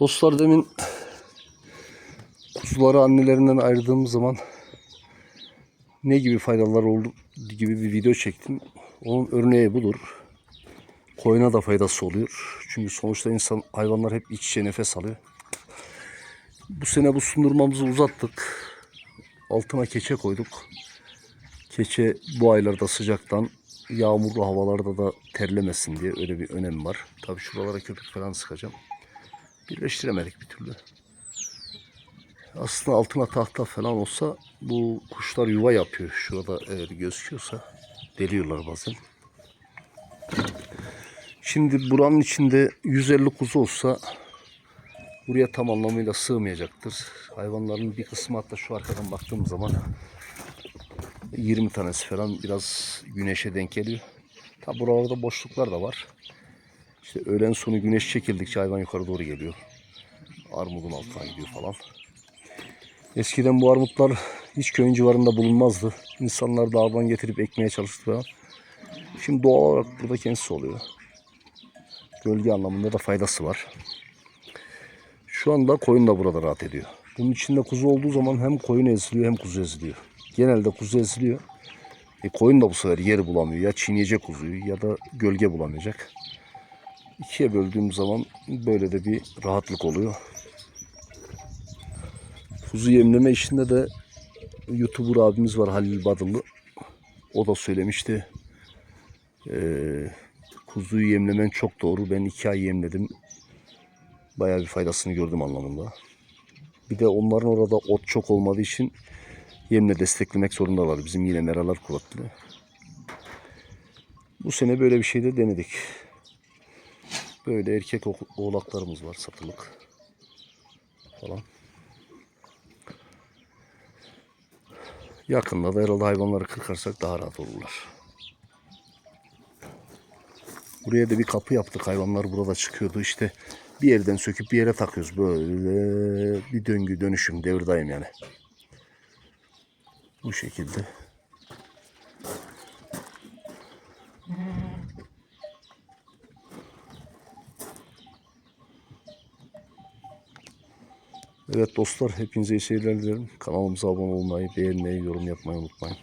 Dostlar demin kuzuları annelerinden ayırdığım zaman ne gibi faydalar oldu gibi bir video çektim. Onun örneği budur. Koyuna da faydası oluyor. Çünkü sonuçta insan hayvanlar hep iç içe nefes alıyor. Bu sene bu sundurmamızı uzattık. Altına keçe koyduk. Keçe bu aylarda sıcaktan yağmurlu havalarda da terlemesin diye öyle bir önemi var. Tabii şuralara köpük falan sıkacağım. Birleştiremedik bir türlü. Aslında altına tahta falan olsa bu kuşlar yuva yapıyor. Şurada eğer gözüküyorsa deliyorlar bazen. Şimdi buranın içinde 150 kuzu olsa buraya tam anlamıyla sığmayacaktır. Hayvanların bir kısmı hatta şu arkadan baktığım zaman 20 tanesi falan biraz güneşe denk geliyor. Tabi buralarda boşluklar da var. İşte öğlen sonu güneş çekildikçe hayvan yukarı doğru geliyor. Armudun altına gidiyor falan. Eskiden bu armutlar hiç köyün civarında bulunmazdı. İnsanlar dağdan getirip ekmeye çalıştı falan. Şimdi doğal olarak burada kendisi oluyor. Gölge anlamında da faydası var. Şu anda koyun da burada rahat ediyor. Bunun içinde kuzu olduğu zaman hem koyun eziliyor hem kuzu eziliyor. Genelde kuzu eziliyor. E koyun da bu sefer yer bulamıyor. Ya çiğneyecek kuzuyu ya da gölge bulamayacak. İkiye böldüğüm zaman böyle de bir rahatlık oluyor. Kuzu yemleme işinde de YouTuber abimiz var Halil Badıllı. O da söylemişti. Ee, kuzuyu yemlemen çok doğru. Ben iki ay yemledim. Bayağı bir faydasını gördüm anlamında. Bir de onların orada ot çok olmadığı için yemle desteklemek zorundalar. Bizim yine meralar kuvvetli. Bu sene böyle bir şey de denedik. Böyle erkek oğlaklarımız var satılık falan. Yakında da herhalde hayvanları kırkarsak daha rahat olurlar. Buraya da bir kapı yaptık. Hayvanlar burada çıkıyordu. İşte bir yerden söküp bir yere takıyoruz. Böyle bir döngü dönüşüm devirdayım yani. Bu şekilde. Evet dostlar hepinize iyi seyirler dilerim. Kanalımıza abone olmayı, beğenmeyi, yorum yapmayı unutmayın.